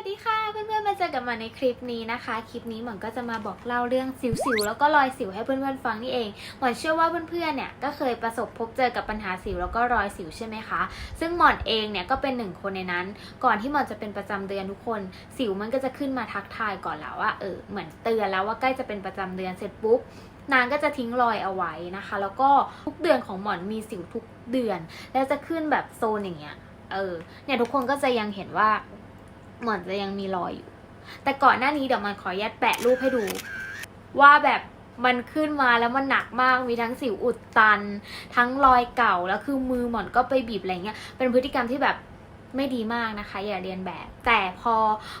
วัสดีค่ะเพื่อนๆมาเจอกับมาในคลิปนี้นะคะ คลิปนี้หมอนก็จะมาบอกเล่าเรื่องสิวๆแล้วก็รอยสิวให้เพื่อนๆฟังนี่เองหมอนเชื่อว่าเพื่อนๆเนี่ยก็เคยประสบพบเจอกับปัญหาสิวแล้วก็รอยสิวใช่ไหมคะ ซึ่งหมอนเองเนี่ยก็เป็นหนึ่งคนในนั้น ก่อนที่หมอนจะเป็นประจำเดือนทุกคน สิวมันก็จะขึ้นมาทักทายก่อนแล้วว่าเออเหมือนเตือนแล้วว่าใกล้จะเป็นประจำเดือนเสร็จปุ๊บนางก็จะทิ้งรอยเอาไว้นะคะ แล้วก็ทุกเดือนของหมอนมีสิวทุกเดือน แล้วจะขึ้นแบบโซนอย่างเงี้ยเออเนี่ยทุกคนก็จะยังเห็นว่า หมือนจะยังมีรอยอยู่ แต่ก่อนหน้านี้เดี๋ยวมันขอแยดแปะรูปให้ดู ว่าแบบมันขึ้นมาแล้วมันหนักมากมีทั้งสิวอุดตัน ทั้งรอยเก่าแล้วคือมือหมอนก็ไปบีบอะไรเงี้ยเป็นพฤติกรรมที่แบบ ไม่ดีมากนะคะ อย่าเรียนแบบ แต่พอ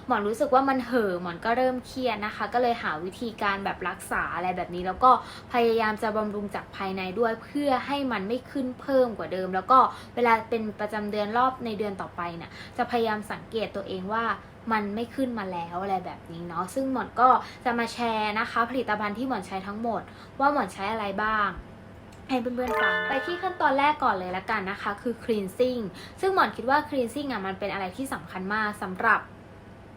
หมอนรู้สึกว่ามันเห่อหมอนก็เริ่มเครียดนะคะ ก็เลยหาวิธีการแบบรักษาอะไรแบบนี้ แล้วก็พยายามจะบำรุงจากภายในด้วยเพื่อให้มันไม่ขึ้นเพิ่มกว่าเดิม แล้วก็เวลาเป็นประจำเดือนรอบในเดือนต่อไปเนี่ยจะพยายามสังเกตตัวเองว่ามันไม่ขึ้นมาแล้วอะไรแบบนี้เนาะซึ่งหมอนก็จะมาแชร์นะคะ ผลิตภัณฑ์ที่หมอนใช้ทั้งหมด ว่าหมอนใช้อะไรบ้าง ให้เพื่อนๆฟังไปที่ขั้นตอนแรกก่อนเลยละกันนะคะ คือ cleansing ซึ่งหมอนคิดว่า cleansing อะมันเป็นอะไรที่สำคัญมากสำหรับ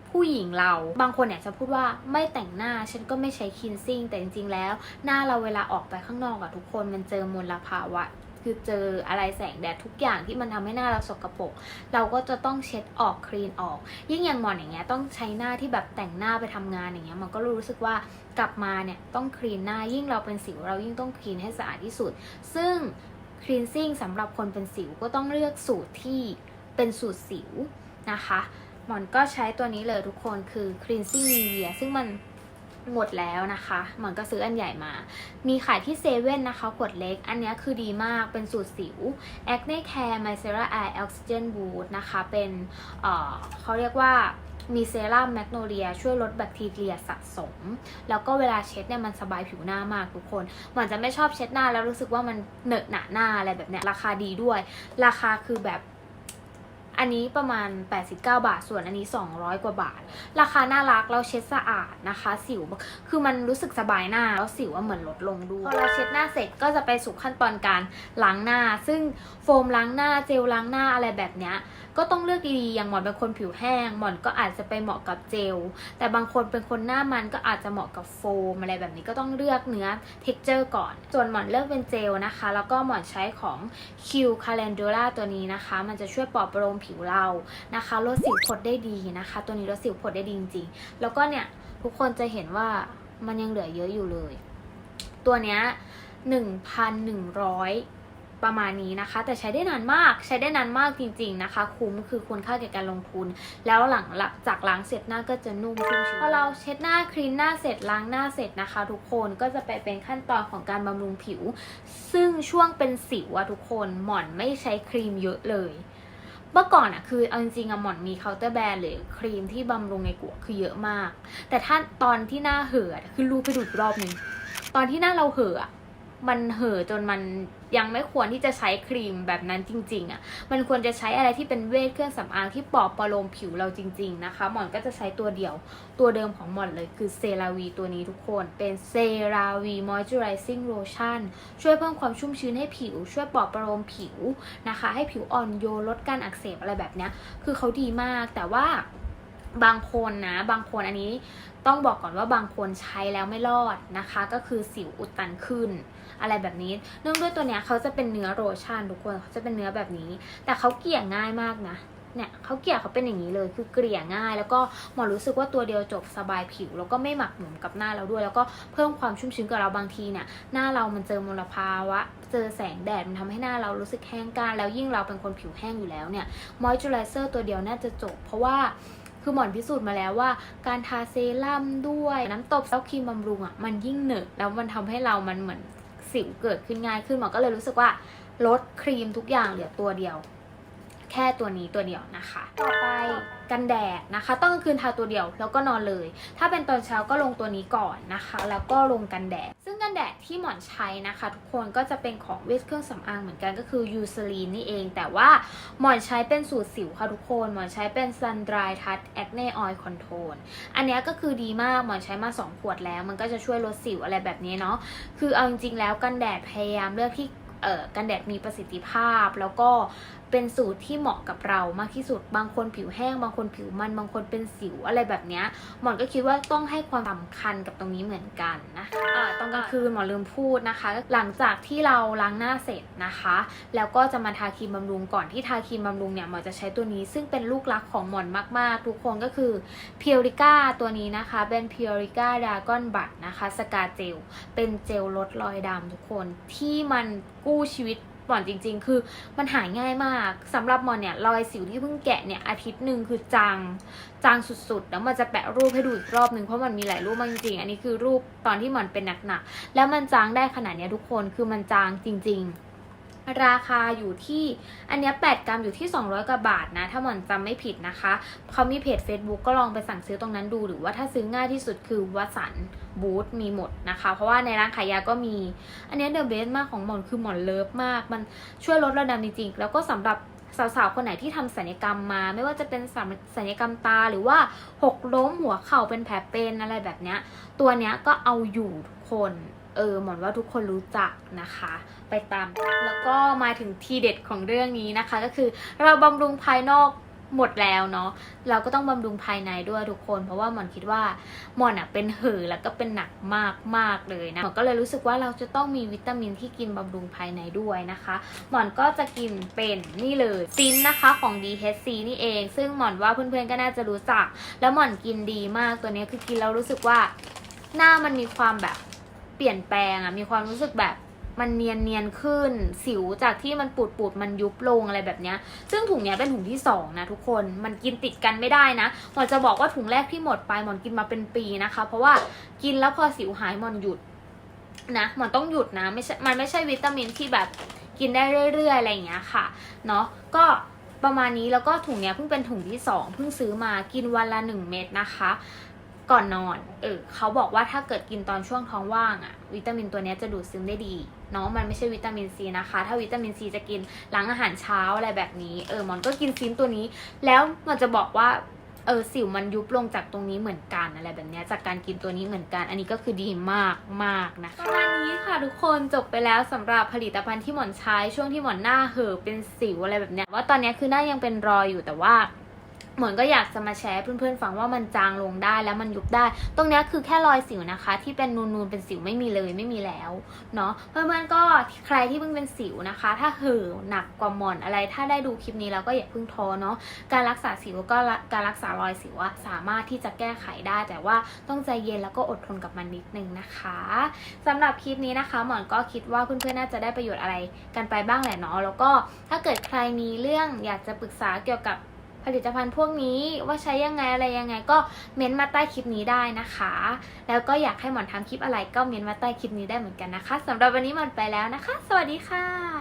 ผู้หญิงเราบางคนเนี่ยจะพูดว่าไม่แต่งหน้าฉันก็ไม่ใช้ครีนซิ่งแต่จริงๆแล้ว หน้าเราเวลาออกไปข้างนอกอะทุกคนมันเจอมลภาวะ คือเจออะไรแสงแดดทุกอย่างที่มันทำให้หน้าเราสกปรกเราก็จะต้องเช็ดออกคลีนออก ยิ่งอย่างหมอนอย่างเงี้ยต้องใช้หน้าที่แบบแต่งหน้าไปทำงานอย่างเงี้ยมันก็รู้สึกว่ากลับมาเนี่ยต้องคลีนหน้ายิ่งเราเป็นสิวเรายิ่งต้องคลีนให้สะอาดที่สุด ซึ่ง cleansing สำหรับคนเป็นสิวก็ต้องเลือกสูตรที่เป็นสูตรสิวนะคะ หมอนก็ใช้ตัวนี้เลยทุกคนคือ cleansing Nivea ซึ่งมัน หมดแล้วนะคะหมอนก็ซื้ออันใหญ่มา มีขายที่เซเว่นนะคะขวดเล็ก อันนี้คือดีมากเป็นสูตรสิว Acne Care Micella Eye Oxygen Boost นะคะ เป็นเเขาเรียกว่ามีเซรั่มแมกโนเลียช่วยลดแบคทีเรียสะสม แล้วก็เวลาเช็ดเนี่ยมันสบายผิวหน้ามากทุกคนหมอนจะไม่ชอบเช็ดหน้าแล้วรู้สึกว่ามันเหนอะหนะหน้าอะไรแบบเนี้ยราคาดีด้วย ราคาคือแบบ อันนี้ประมาณ 89 บาท ส่วนอันนี้ 200 กว่าบาท ราคาน่ารักเราเช็ดสะอาดนะคะ สิวคือมันรู้สึกสบายหน้า แล้วสิวเหมือนลดลงด้วยพอเราเช็ดหน้าเสร็จก็จะไปสู่ขั้นตอนการล้างหน้า ซึ่งโฟมล้างหน้าเจลล้างหน้าอะไรแบบเนี้ยก็ต้องเลือกดีๆอย่างหมอนเป็นคนผิวแห้ง หมอนก็อาจจะไปเหมาะกับเจล แต่บางคนเป็นคนหน้ามันก็อาจจะเหมาะกับโฟมอะไรแบบนี้ก็ต้องเลือกเนื้อ texture ก่อน ส่วนหมอนเลือกเป็นเจลนะคะ แล้วก็หมอนใช้ของ Q Calendula ตัวนี้นะคะ มันจะช่วยปลอบประโลมผิวเรานะคะลดสิวผดได้ดีนะคะ ตัวนี้ลดสิวผดได้ดีจริงๆ แล้วก็เนี่ยทุกคนจะเห็นว่ามันยังเหลือเยอะอยู่เลย ตัวเนี้ย1,100 ประมาณนี้นะคะ แต่ใช้ได้นานมากใช้ได้นานมากจริง ๆนะคะ คุ้มคือคุณค่าแก่การลงทุน แล้วหลังจากล้างเสร็จหน้าก็จะนุ่มชุ่มชื้นพอเราเช็ดหน้าคลีนหน้าเสร็จล้างหน้าเสร็จนะคะ ทุกคนก็จะไปเป็นขั้นตอนของการบำรุงผิว ซึ่งช่วงเป็นสิวอะทุกคนหมอนไม่ใช้ครีมเยอะเลยเมื่อก่อนอะคือเอาจริงๆอะหมอนมีเคาน์เตอร์แบรนด์หรือครีมที่บำรุงในกัวคือเยอะมาก แต่ถ้าตอนที่หน้าเห่อะคือรูไปดูอีกรอบหนึ่งตอนที่หน้าเราเห่อะ มันเห่อจนมันยังไม่ควรที่จะใช้ครีมแบบนั้นจริงๆอะมันควรจะใช้อะไรที่เป็นเวทเครื่องสำอางที่ปลอบประโลมผิวเราจริง ๆ นะคะ หมอนก็จะใช้ตัวเดียว ตัวเดิมของหมอนเลยคือเซราวีตัวนี้ทุกคน เป็นเซราวีมอยเจอไรซิ่งโลชั่นช่วยเพิ่มความชุ่มชื้นให้ผิว ช่วยปลอบประโลมผิวนะคะ ให้ผิวอ่อนโยนลดการอักเสบอะไรแบบเนี้ย คือเขาดีมากแต่ว่า บางคนนะ บางคนอันนี้ต้องบอกก่อนว่าบางคนใช้แล้วไม่รอดนะคะ ก็คือสิวอุดตันขึ้น อะไรแบบนี้ เนื่องด้วยตัวเนี้ยเขาจะเป็นเนื้อโลชั่นทุกคนเขาจะเป็นเนื้อแบบนี้ แต่เขาเกลี่ยง่ายมากนะเนี่ยเขาเกลี่ยเขาเป็นอย่างนี้เลยคือเกลี่ยง่าย แล้วก็หมอรู้สึกว่าตัวเดียวจบสบายผิว แล้วก็ไม่หมักหมมกับหน้าเราด้วย แล้วก็เพิ่มความชุ่มชื้นกับเราบางทีเนี่ยหน้าเรามันเจอมลภาวะ เจอแสงแดดมันทำให้หน้าเรารู้สึกแห้งกร้านแล้วยิ่งเราเป็นคนผิวแห้งอยู่แล้วเนี่ยมอยเจอไรเซอร์ตัวเดียวน่าจะจบ เพราะว่า คือหมอนพิสูจน์มาแล้วว่า การทาเซรั่มด้วยน้ำตบแล้วครีมบำรุงอะมันยิ่งเหนอะแล้วมันทำให้เรามันเหมือนสิวเกิดขึ้นง่ายขึ้นหมอก็เลยรู้สึกว่าลดครีมทุกอย่างเหลือตัวเดียว แค่ตัวนี้ตัวเดียวนะคะ ต่อไปกันแดดนะคะต้องคืนทาตัวเดียวแล้วก็นอนเลย ถ้าเป็นตอนเช้าก็ลงตัวนี้ก่อนนะคะ แล้วก็ลงกันแดด ซึ่งกันแดดที่หมอนใช้นะคะ ทุกคนก็จะเป็นของเวทเครื่องสำอางเหมือนกันก็คือยูซลีนนี่เอง แต่ว่าหมอนใช้เป็นสูตรสิวค่ะทุกคน หมอนใช้เป็น Sun Dry Touch Acne Oil Control อันนี้ก็คือดีมากหมอนใช้มา 2 ขวดแล้ว มันก็จะช่วยลดสิวอะไรแบบนี้เนาะคือเอาจริงๆแล้วกันแดดพยายามเลือกที่ กันแดดมีประสิทธิภาพ แล้วก็เป็นสูตรที่เหมาะกับเรามากที่สุด บางคนผิวแห้ง บางคนผิวมันบางคนเป็นสิวอะไรแบบเนี้ยหมอนก็คิดว่าต้องให้ความสำคัญกับตรงนี้เหมือนกันนะคะอ่าตอนกลางคืนหมอนลืมพูดนะคะ หลังจากที่เราล้างหน้าเสร็จนะคะ แล้วก็จะมาทาครีมบำรุงก่อนที่ทาครีมบำรุงเนี่ยหมอนจะใช้ตัวนี้ ซึ่งเป็นลูกรักของหมอนมากๆ ทุกคนก็คือ p u r i c a ตัวนี้นะคะเป็น p u r i c a Dragon b u d นะคะสกาเจลเป็นเจลลดรอยดำทุกคนที่มันกู้ชีวิตหมอนจริง ๆ คือมันหายง่ายมากสำหรับหมอนเนี่ยรอยสิวที่เพิ่งแกะเนี่ยอาทิตย์หนึ่งคือจางจางสุดๆ แล้วมันจะแปะรูปให้ดูอีกรอบหนึ่งเพราะมันมีหลายรูปมากจริงๆ อันนี้คือรูปตอนที่หมอนเป็นหนักๆ แล้วมันจางได้ขนาดเนี้ยทุกคนคือมันจางจริง ๆ ราคาอยู่ที่อันนี้8กรัมอยู่ที่ 200 กว่าบาทนะ ถ้าหมอนจำไม่ผิดนะคะ เขามีเพจ Facebook ก็ลองไปสั่งซื้อตรงนั้นดู หรือว่าถ้าซื้อง่ายที่สุดคือวัสันบูธมีหมดนะคะ เพราะว่าในร้านขายยาก็มี อันนี้เดอะเบสมากของหมอนคือหมอนเลิฟมาก มันช่วยลดระดับจริงๆ แล้วก็สำหรับสาวๆ คนไหนที่ทำศัลยกรรมมา ไม่ว่าจะเป็นศัลยกรรมตาหรือว่าหกล้มหัวเข่าเป็นแผลเป็นอะไรแบบเนี้ย ตัวเนี้ยก็เอาอยู่ทุกคน เออหมอนว่าทุกคนรู้จักนะคะ ไปตามกันแล้วก็มาถึงทีเด็ดของเรื่องนี้นะคะ ก็คือเราบำรุงภายนอกหมดแล้วเนาะเราก็ต้องบำรุงภายในด้วยทุกคน เพราะว่าหมอนคิดว่าหมอนอะเป็นเห่อแล้วก็เป็นหนักมากมากเลยนะหมอนก็เลยรู้สึกว่าเราจะต้องมีวิตามินที่กินบำรุงภายในด้วยนะคะ หมอนก็จะกินเป็นนี่เลยซินนะคะของ DHC นี่เอง ซึ่งหมอนว่าเพื่อนๆก็น่าจะรู้จัก แล้วหมอนกินดีมากตัวนี้คือกินแล้วรู้สึกว่าหน้ามันมีความแบบ ปลี่ยนแปลงอะมีความรู้สึกแบบมันเนียนเนียนขึ้น สิวจากที่มันปูดปูดมันยุบลงอะไรแบบเนี้ย ซึ่งถุงเนี้ยเป็นถุงที่สองนะทุกคนมันกินติดกันไม่ได้นะหมอนจะบอกว่าถุงแรกที่หมดไปหมอนกินมาเป็นปีนะคะ เพราะว่ากินแล้วพอสิวหายหมอนหยุดนะหมอนต้องหยุดนะไม่ใช่มันไม่ใช่วิตามินที่แบบกินได้เรื่อยๆอะไรอย่างเงี้ยค่ะเนาะก็ประมาณนี้แล้วก็ถุงเนี้ยเพิ่งเป็นถุงที่สองเพิ่งซื้อมากินวันละหนึ่งเม็ดนะคะ ก่อนนอน เออเขาบอกว่าถ้าเกิดกินตอนช่วงท้องว่างอะวิตามินตัวนี้จะดูดซึมได้ดีเนาะมันไม่ใช่วิตามินซีนะคะ ถ้าวิตามินซีจะกินหลังอาหารเช้าอะไรแบบนี้ เออหมอนก็กินซินตัวนี้ แล้วมันจะบอกว่าเออสิวมันยุบลงจากตรงนี้เหมือนกันอะไรแบบนี้จากการกินตัวนี้เหมือนกัน อันนี้ก็คือดีมากมากนะคะประมาณนี้ค่ะทุกคนจบไปแล้วสำหรับผลิตภัณฑ์ที่หมอนใช้ช่วงที่หมอนหน้าเห่อเป็นสิวอะไรแบบนี้ว่าตอนนี้คือหน้ายังเป็นรอยอยู่แต่ว่า หมอนก็อยากจะมาแชร์เพื่อนๆฟังว่ามันจางลงได้แล้วมันยุบได้ ตรงนี้คือแค่รอยสิวนะคะ ที่เป็นนูนๆเป็นสิวไม่มีเลยไม่มีแล้วเนาะเพื่อนๆก็ใครที่เพิ่งเป็นสิวนะคะ ถ้าเห่อหนักกว่าหมอนอะไร ถ้าได้ดูคลิปนี้แล้วก็อย่าเพิ่งท้อเนาะการรักษาสิวก็การรักษารอยสิวสามารถที่จะแก้ไขได้ แต่ว่าต้องใจเย็นแล้วก็อดทนกับมันนิดนึงนะคะสำหรับคลิปนี้นะคะ หมอนก็คิดว่าเพื่อนๆน่าจะได้ประโยชน์อะไรกันไปบ้างแหละเนาะแล้วก็ถ้าเกิดใครมีเรื่องอยากจะปรึกษาเกี่ยวกับ ผลิตภัณฑ์พวกนี้ว่าใช้ยังไงอะไรยังไง ก็เม้นต์มาใต้คลิปนี้ได้นะคะ แล้วก็อยากให้หมอนทำคลิปอะไรก็เม้นต์มาใต้คลิปนี้ได้เหมือนกันนะคะสำหรับวันนี้หมอนไปแล้วนะคะ สวัสดีค่ะ